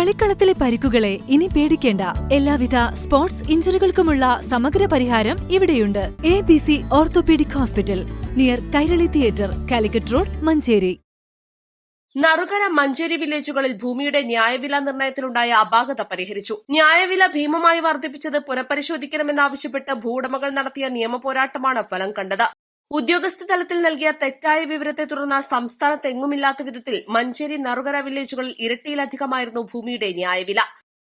കളിക്കളത്തിലെ പരിക്കുകളെ ഇനി പേടിക്കേണ്ട. എല്ലാവിധ സ്പോർട്സ് ഇഞ്ചുറികൾക്കുമുള്ള സമഗ്ര പരിഹാരം ഇവിടെയുണ്ട്. A B C orthopaedic hospital near Kairali theatre Calicut road Manjeri. Narukara Manjeri വില്ലേജുകളിൽ ഭൂമിയുടെ ന്യായവില നിർണയത്തിലുണ്ടായ അപാകത പരിഹരിച്ചു. ന്യായവില ഭീമമായി വർദ്ധിപ്പിച്ചത് പുനഃപരിശോധിക്കണമെന്നാവശ്യപ്പെട്ട് ഭൂവുടമകൾ നടത്തിയ നിയമപോരാട്ടമാണ് ഫലം കണ്ടത്. ഉദ്യോഗസ്ഥ തലത്തിൽ നൽകിയ തെറ്റായ വിവരത്തെ തുടർന്ന് സംസ്ഥാനത്തെങ്ങുമില്ലാത്ത വിധത്തിൽ മഞ്ചേരി നറുകര വില്ലേജുകളിൽ ഇരട്ടിയിലധികമായിരുന്നു ഭൂമിയുടെ ന്യായവില.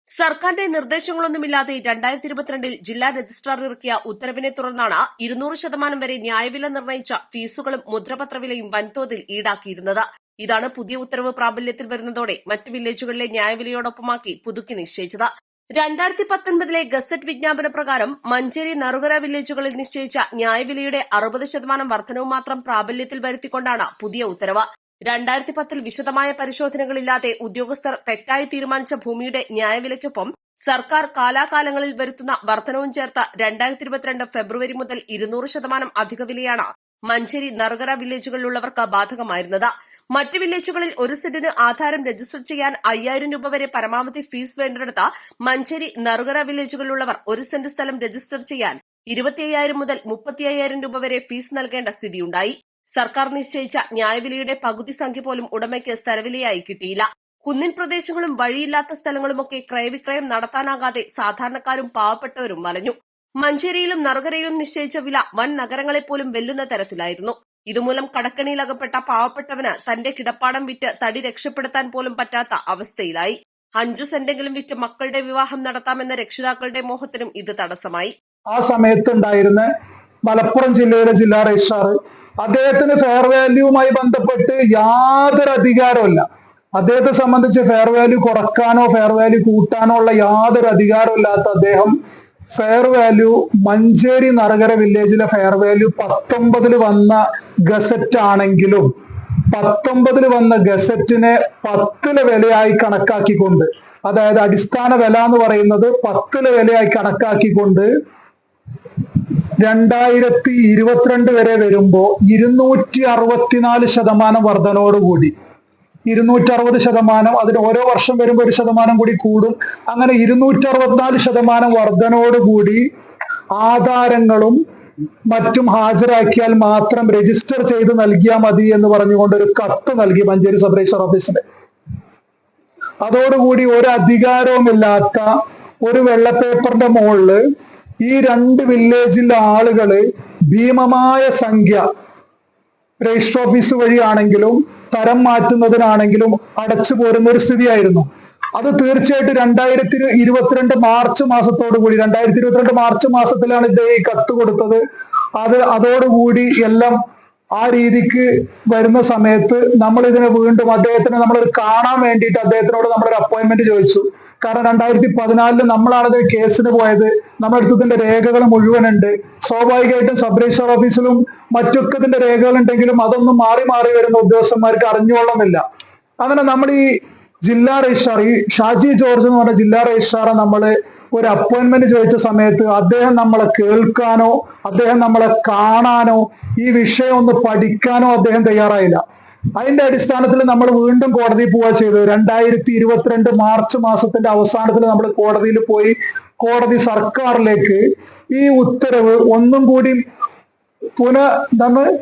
സർക്കാരിന്റെ നിർദ്ദേശങ്ങളൊന്നുമില്ലാതെ രണ്ടായിരത്തി ഇരുപത്തിരണ്ടിൽ ജില്ലാ രജിസ്ട്രാർ ഇറക്കിയ ഉത്തരവിനെ തുടർന്നാണ് ഇരുന്നൂറ് ശതമാനം വരെ ന്യായവില നിർണയിച്ച ഫീസുകളും മുദ്രപത്രവിലയും വൻതോതിൽ ഈടാക്കിയിരുന്നത്. ഇതാണ് പുതിയ ഉത്തരവ് പ്രാബല്യത്തിൽ വരുന്നതോടെ മറ്റ് വില്ലേജുകളിലെ ന്യായവിലയോടൊപ്പമാക്കി പുതുക്കി നിശ്ചയിച്ചത്. രണ്ടായിരത്തി പത്തൊൻപതിലെ ഗസറ്റ് വിജ്ഞാപന പ്രകാരം മഞ്ചേരി നറുകര വില്ലേജുകളിൽ നിശ്ചയിച്ച ന്യായവിലയുടെ അറുപത് ശതമാനം വർധനവ് മാത്രം പ്രാബല്യത്തിൽ വരുത്തിക്കൊണ്ടാണ് പുതിയ ഉത്തരവ്. രണ്ടായിരത്തി പത്തിൽ വിശദമായ പരിശോധനകളില്ലാതെ ഉദ്യോഗസ്ഥർ തെറ്റായി തീരുമാനിച്ച ഭൂമിയുടെ ന്യായവിലയ്ക്കൊപ്പം സർക്കാർ കാലാകാലങ്ങളിൽ വരുത്തുന്ന വർധനവും ചേർത്ത് രണ്ടായിരത്തി ഇരുപത്തിരണ്ട് ഫെബ്രുവരി മുതൽ ഇരുന്നൂറ് ശതമാനം അധിക വിലയാണ് മഞ്ചേരി നറുകര വില്ലേജുകളിലുള്ളവർക്ക് ബാധകമായിരുന്നത്. മറ്റ് വില്ലേജുകളിൽ ഒരു സെന്റിന് ആധാരം രജിസ്റ്റർ ചെയ്യാൻ അയ്യായിരം രൂപ വരെ പരമാവധി ഫീസ് വേണ്ടിടത്ത് മഞ്ചേരി നറുകര വില്ലേജുകളിലുള്ളവർ ഒരു സെന്റ് സ്ഥലം രജിസ്റ്റർ ചെയ്യാൻ ഇരുപത്തിയ്യായിരം മുതൽ മുപ്പത്തി അയ്യായിരം രൂപ വരെ ഫീസ് നൽകേണ്ട സ്ഥിതിയുണ്ടായി. സർക്കാർ നിശ്ചയിച്ച ന്യായവിലയുടെ പകുതി സംഖ്യ പോലും ഉടമയ്ക്ക് സ്ഥലവിലയായി കിട്ടിയില്ല. കുന്നിൻ പ്രദേശങ്ങളും വഴിയില്ലാത്ത സ്ഥലങ്ങളുമൊക്കെ ക്രയവിക്രയം നടത്താനാകാതെ സാധാരണക്കാരും പാവപ്പെട്ടവരും വലഞ്ഞു മഞ്ചേരിയിലും നറുകരയിലും നിശ്ചയിച്ച വില വൻ നഗരങ്ങളെപ്പോലും വെല്ലുന്ന തരത്തിലായിരുന്നു. ഇതുമൂലം കടക്കണിയിലകപ്പെട്ട പാവപ്പെട്ടവന് തന്റെ കിടപ്പാടം വിറ്റ് തടി രക്ഷപ്പെടുത്താൻ പോലും പറ്റാത്ത അവസ്ഥയിലായി. അഞ്ചു സെന്റെങ്കിലും വിറ്റ് മക്കളുടെ വിവാഹം നടത്താമെന്ന രക്ഷിതാക്കളുടെ മോഹത്തിനും ഇത് തടസ്സമായി. ആ സമയത്തുണ്ടായിരുന്ന മലപ്പുറം ജില്ലയിലെ ജില്ലാ രജിസ്ട്രാർ അദ്ദേഹത്തിന് ഫെയർ വാല്യൂവുമായി ബന്ധപ്പെട്ട് യാതൊരു അധികാരമില്ല അദ്ദേഹത്തെ സംബന്ധിച്ച് ഫെയർ വാല്യൂ കുറക്കാനോ ഫെയർ വാല്യൂ കൂട്ടാനോ ഉള്ള യാതൊരു അധികാരമില്ലാത്ത അദ്ദേഹം ഫെയർ വാല്യൂ മഞ്ചേരി നറകര വില്ലേജിലെ ഫെയർ വാല്യൂ പത്തൊമ്പതിൽ വന്ന ഗസറ്റ് ആണെങ്കിലും പത്തൊമ്പതിൽ വന്ന ഗസറ്റിനെ പത്തിൽ വിലയായി കണക്കാക്കിക്കൊണ്ട് അതായത് അടിസ്ഥാന വില എന്ന് പറയുന്നത് പത്തിൽ വിലയായി കണക്കാക്കിക്കൊണ്ട് രണ്ടായിരത്തി ഇരുപത്തിരണ്ട് വരെ വരുമ്പോ ഇരുന്നൂറ്റി അറുപത്തിനാല് ശതമാനം വർധനോടുകൂടി ഇരുന്നൂറ്റി അറുപത് ശതമാനം അതിന് ഓരോ വർഷം വരുമ്പോൾ ഒരു ശതമാനം കൂടി കൂടും. അങ്ങനെ ഇരുന്നൂറ്ററുപത്തിനാല് ശതമാനം വർധനയോടുകൂടി ആധാരങ്ങളും മറ്റും ഹാജരാക്കിയാൽ മാത്രം രജിസ്റ്റർ ചെയ്ത് നൽകിയാൽ മതി എന്ന് പറഞ്ഞുകൊണ്ട് ഒരു കത്ത് നൽകി മഞ്ചേരി സബ് രജിസ്റ്റർ ഓഫീസിന്. അതോടുകൂടി ഒരു അധികാരവുമില്ലാത്ത ഒരു വെള്ളപ്പേപ്പറിന്റെ മുകളിൽ ഈ രണ്ട് വില്ലേജിലെ ആളുകൾ ഭീമമായ സംഖ്യ രജിസ്റ്റർ ഓഫീസ് വഴിയാണെങ്കിലും തരം മാറ്റുന്നതിനാണെങ്കിലും അടച്ചു പോരുന്ന ഒരു സ്ഥിതിയായിരുന്നു. അത് തീർച്ചയായിട്ടും രണ്ടായിരത്തി ഇരുപത്തിരണ്ട് മാർച്ച് മാസത്തോടു കൂടി രണ്ടായിരത്തി ഇരുപത്തിരണ്ട് മാർച്ച് മാസത്തിലാണ് ഇദ്ദേഹം ഈ കത്ത് കൊടുത്തത്. അത് അതോടുകൂടി എല്ലാം ആ രീതിക്ക് വരുന്ന സമയത്ത് നമ്മൾ ഇതിനെ വീണ്ടും അദ്ദേഹത്തിനെ നമ്മൾ കാണാൻ വേണ്ടിയിട്ട് അദ്ദേഹത്തിനോട് നമ്മളൊരു അപ്പോയിന്റ്മെന്റ് ചോദിച്ചു. കാരണം രണ്ടായിരത്തി പതിനാലിൽ നമ്മളാണത് കേസിന് പോയത്. നമ്മുടെ അടുത്ത് ഇതിന്റെ രേഖകൾ മുഴുവനുണ്ട്. സ്വാഭാവികമായിട്ടും സബ് രജിസ്ട്രാർ ഓഫീസിലും മറ്റൊക്കെ ഇതിന്റെ രേഖകൾ ഉണ്ടെങ്കിലും അതൊന്നും മാറി മാറി വരുന്ന ഉദ്യോഗസ്ഥന്മാർക്ക് അറിഞ്ഞുകൊള്ളുന്നില്ല അങ്ങനെ നമ്മൾ ഈ ജില്ലാ രജിസ്ട്രാർ ഈ ഷാജി ജോർജ് എന്ന് പറഞ്ഞ ജില്ലാ രജിസ്ട്രാറെ നമ്മൾ ഒരു അപ്പോയിന്റ്മെന്റ് ചോദിച്ച സമയത്ത് അദ്ദേഹം നമ്മളെ കേൾക്കാനോ അദ്ദേഹം നമ്മളെ കാണാനോ ഈ വിഷയം ഒന്ന് പഠിക്കാനോ അദ്ദേഹം തയ്യാറായില്ല. അതിന്റെ അടിസ്ഥാനത്തിൽ നമ്മൾ വീണ്ടും കോടതിയിൽ പോവുക ചെയ്തത് രണ്ടായിരത്തി ഇരുപത്തിരണ്ട് മാർച്ച് മാസത്തിന്റെ അവസാനത്തിൽ നമ്മൾ കോടതിയിൽ പോയി. കോടതി സർക്കാരിലേക്ക് ഈ ഉത്തരവ് ഒന്നും കൂടി പുന എന്താണ്?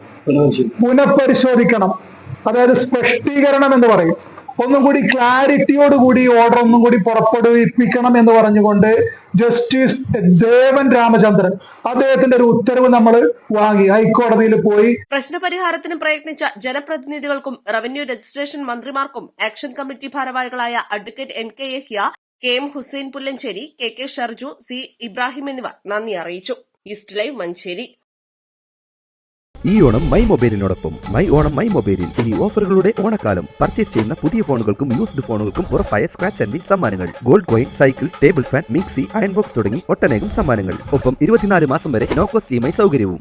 പുനഃപരിശോധിക്കണം. അതായത് സ്പഷ്ടീകരണം എന്ന് പറയും. ഒന്നും കൂടി ക്ലാരിറ്റിയോട് കൂടി ഓർഡർ ഒന്നും കൂടി പുറപ്പെടുവിപ്പിക്കണം എന്ന് പറഞ്ഞുകൊണ്ട് ജസ്റ്റിസ് ദേവൻ രാമചന്ദ്രൻ. അദ്ദേഹത്തിന്റെ ഒരു ഉത്തരവ് നമ്മൾ വാങ്ങി. ഹൈക്കോടതിയിൽ പോയി. പ്രശ്നപരിഹാരത്തിന് പ്രയത്നിച്ച ജനപ്രതിനിധികൾക്കും റവന്യൂ രജിസ്ട്രേഷൻ മന്ത്രിമാർക്കും ആക്ഷൻ കമ്മിറ്റി ഭാരവാഹികളായ advocate N K Yahya K M Hussain Pullancheri K K Sharju C Ibrahim എന്നിവർ നന്ദി അറിയിച്ചു. East live Manjeri. ഈ ഓണം മൈ മൊബൈലിനോടൊപ്പം. മൈ ഓണം മൈ മൊബൈലിൽ ഇനി ഓഫറുകളുടെ ഓണക്കാലം. പർച്ചേസ് ചെയ്യുന്ന പുതിയ ഫോണുകൾക്കും യൂസ്ഡ് ഫോണുകൾക്കും ഉറപ്പായ സ്ക്രാച്ച് ആൻഡ് സമ്മാനങ്ങൾ. Gold coin cycle table fan mixie iron box തുടങ്ങി ഒട്ടനേകം സമ്മാനങ്ങൾ. ഒപ്പം ഇരുപത്തിനാല് മാസം വരെ നോക്കോസ് ഇ സൗകര്യവും.